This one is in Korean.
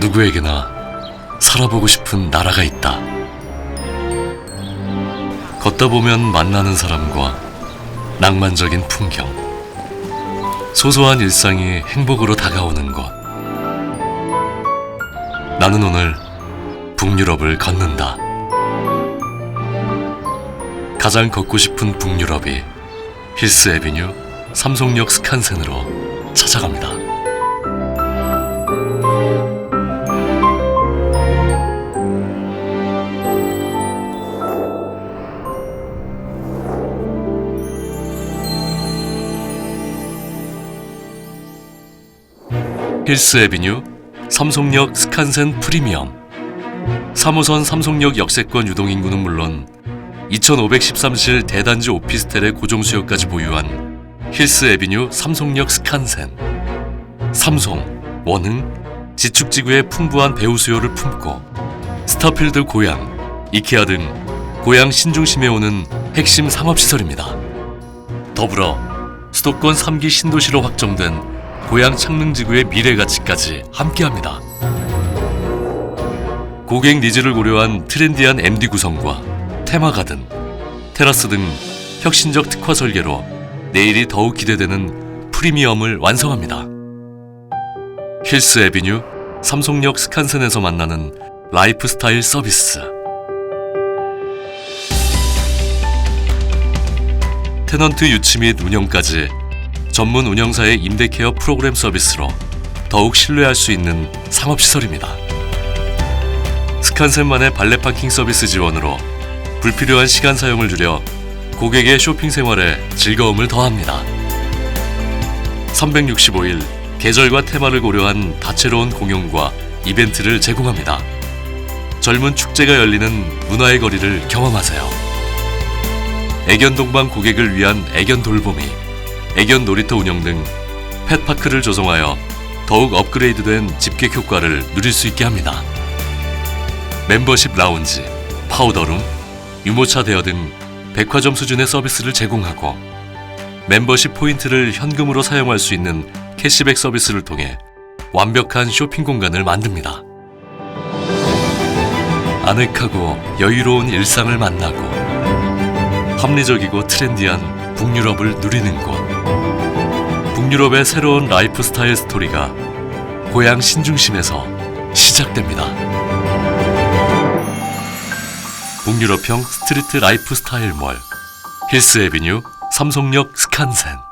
누구에게나 살아보고 싶은 나라가 있다. 걷다 보면 만나는 사람과 낭만적인 풍경, 소소한 일상이 행복으로 다가오는 곳. 나는 오늘 북유럽을 걷는다. 가장 걷고 싶은 북유럽이 힐스 에비뉴 삼성역 스칸센으로 찾아갑니다. 힐스 에비뉴 삼성역 스칸센 프리미엄 3호선 삼성역 역세권 유동인구는 물론 2513실 대단지 오피스텔의 고정수요까지 보유한 힐스 에비뉴 삼성역 스칸센 삼성, 원흥, 지축지구의 풍부한 배우 수요를 품고 스타필드 고양, 이케아 등 고양 신중심에 오는 핵심 상업시설입니다. 더불어 수도권 3기 신도시로 확정된 고양 창릉지구의 미래 가치까지 함께합니다. 고객 니즈를 고려한 트렌디한 MD 구성과 테마 가든, 테라스 등 혁신적 특화 설계로 내일이 더욱 기대되는 프리미엄을 완성합니다. 힐스 에비뉴 삼성역 스칸센에서 만나는 라이프 스타일 서비스. 테넌트 유치 및 운영까지 전문 운영사의 임대 케어 프로그램 서비스로 더욱 신뢰할 수 있는 상업시설입니다. 스칸센만의 발레 파킹 서비스 지원으로 불필요한 시간 사용을 줄여 고객의 쇼핑 생활에 즐거움을 더합니다. 365일 계절과 테마를 고려한 다채로운 공연과 이벤트를 제공합니다. 젊은 축제가 열리는 문화의 거리를 경험하세요. 애견 동반 고객을 위한 애견 돌보미, 애견 놀이터 운영 등 펫파크를 조성하여 더욱 업그레이드된 집객 효과를 누릴 수 있게 합니다. 멤버십 라운지, 파우더룸, 유모차 대여 등 백화점 수준의 서비스를 제공하고 멤버십 포인트를 현금으로 사용할 수 있는 캐시백 서비스를 통해 완벽한 쇼핑 공간을 만듭니다. 아늑하고 여유로운 일상을 만나고 합리적이고 트렌디한 북유럽을 누리는 곳. 북유럽의 새로운 라이프 스타일 스토리가 고향 신중심에서 시작됩니다. 북유럽형 스트리트 라이프 스타일 몰 힐스 에비뉴 삼성역 스칸센